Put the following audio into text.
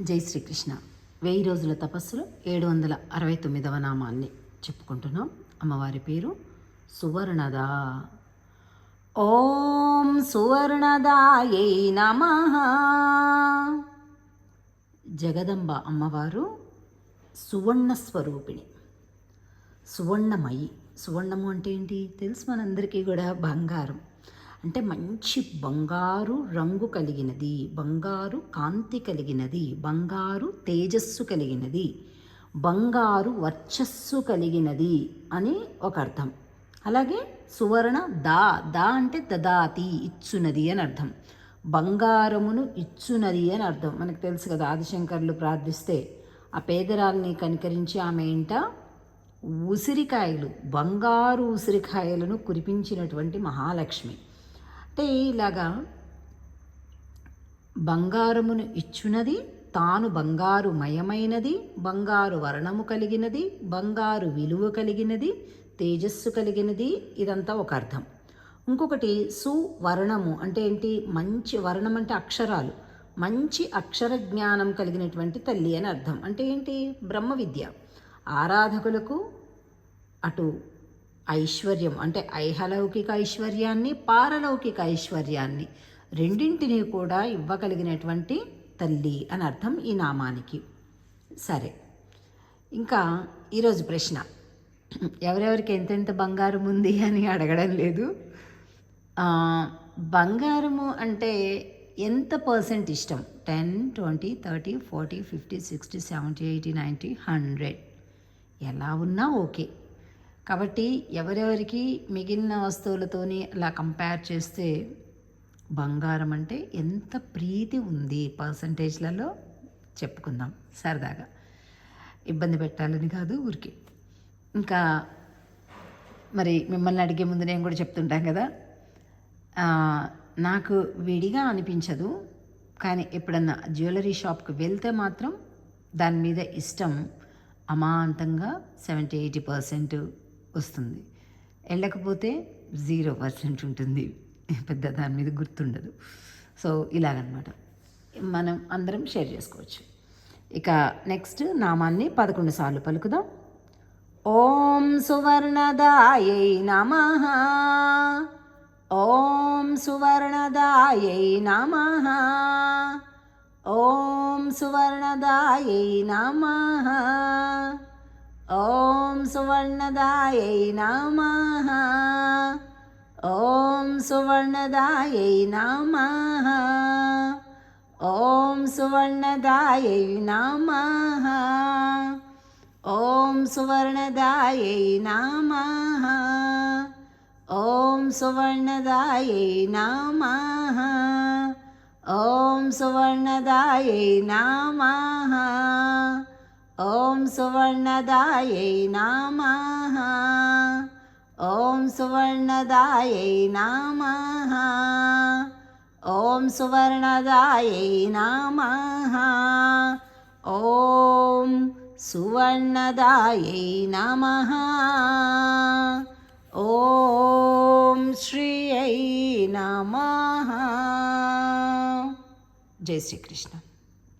జై శ్రీకృష్ణ. వెయ్యి రోజుల తపస్సులో ఏడు వందల అరవై తొమ్మిదవ నామాన్ని చెప్పుకుంటున్నాం. అమ్మవారి పేరు సువర్ణద. ఓం సువర్ణదాయై నమ. జగదంబ అమ్మవారు సువర్ణ స్వరూపిణి. సువర్ణమయి. సువర్ణము అంటే ఏంటి? తెలుసు మనందరికీ కూడా బంగారం. అంటే మంచి బంగారు రంగు కలిగినది బంగారు కాంతి కలిగినది బంగారు తేజస్సు కలిగినది బంగారు వర్చస్సు కలిగినది అని ఒక అర్థం. అలాగే సువర్ణ దా దా అంటే దదాతి ఇచ్చునది అని అర్థం. బంగారమును ఇచ్చునది అని అర్థం. మనకు తెలుసు కదా ఆదిశంకర్లు ప్రార్థిస్తే ఆ పేదరాల్ని కనికరించి ఆమె ఇంట ఉసిరికాయలు బంగారు ఉసిరికాయలను కురిపించినటువంటి మహాలక్ష్మి. అంటే ఇలాగా బంగారమును ఇచ్చునది తాను బంగారు మయమైనది బంగారు వర్ణము కలిగినది బంగారు విలువ కలిగినది తేజస్సు కలిగినది ఇదంతా ఒక అర్థం. ఇంకొకటి సువర్ణము అంటే ఏంటి? మంచి వర్ణం అంటే అక్షరాలు. మంచి అక్షర జ్ఞానం కలిగినటువంటి తల్లి అని అర్థం. అంటే ఏంటి? బ్రహ్మ విద్య ఆరాధకులకు అటు ఐశ్వర్యం అంటే ఐహలౌకిక ఐశ్వర్యాన్ని పారలౌకిక ఐశ్వర్యాన్ని రెండింటినీ కూడా ఇవ్వగలిగినటువంటి తల్లి అని అర్థం ఈ నామానికి. సరే ఇంకా ఈరోజు ప్రశ్న. ఎవరెవరికి ఎంతెంత బంగారం ఉంది అని అడగడం లేదు. బంగారము అంటే ఎంత పర్సెంట్ ఇష్టం? Ten twenty thirty forty fifty sixty seventy eighty ninety hundred. ఎలా ఉన్నా ఓకే. కాబట్టి ఎవరెవరికి మిగిలిన వస్తువులతోని అలా కంపేర్ చేస్తే బంగారం అంటే ఎంత ప్రీతి ఉంది పర్సంటేజ్లలో చెప్పుకుందాం సరదాగా. ఇబ్బంది పెట్టాలని కాదు ఊరికి. ఇంకా మరి మిమ్మల్ని అడిగే ముందు నేను కూడా చెప్తుంటాం కదా. నాకు విడిగా అనిపించదు కానీ ఎప్పుడన్నా జ్యువెలరీ షాప్కి వెళ్తే మాత్రం దాని మీద ఇష్టం అమాంతంగా సెవెంటీ ఎయిటీ పర్సెంట్ వస్తుంది. వెళ్ళకపోతే జీరో పర్సెంట్ ఉంటుంది. పెద్ద దాని మీద గుర్తుండదు. సో ఇలాగనమాట. మనం అందరం షేర్ చేసుకోవచ్చు. ఇక నెక్స్ట్ నామాన్ని పదకొండు సార్లు పలుకుదాం. ఓం సువర్ణదాయై నమ. ఓం సువర్ణదాయై నమ. ఓం సువర్ణదాయై నమ. सुवर्णदायै नमः। ॐ सुवर्णदायै नमः। ॐ सुवर्णदायै नमः। ॐ सुवर्णदायै नमः। ॐ सुवर्णदायै नमः। ॐ सुवर्णदायै नमः ॐ सुवर्णदायै नमः। ॐ सुवर्णदायै नमः। ॐ सुवर्णदायै नमः। ॐ सुवर्णदायै नमः। ॐ श्रियै नमः। जय श्रीकृष्ण।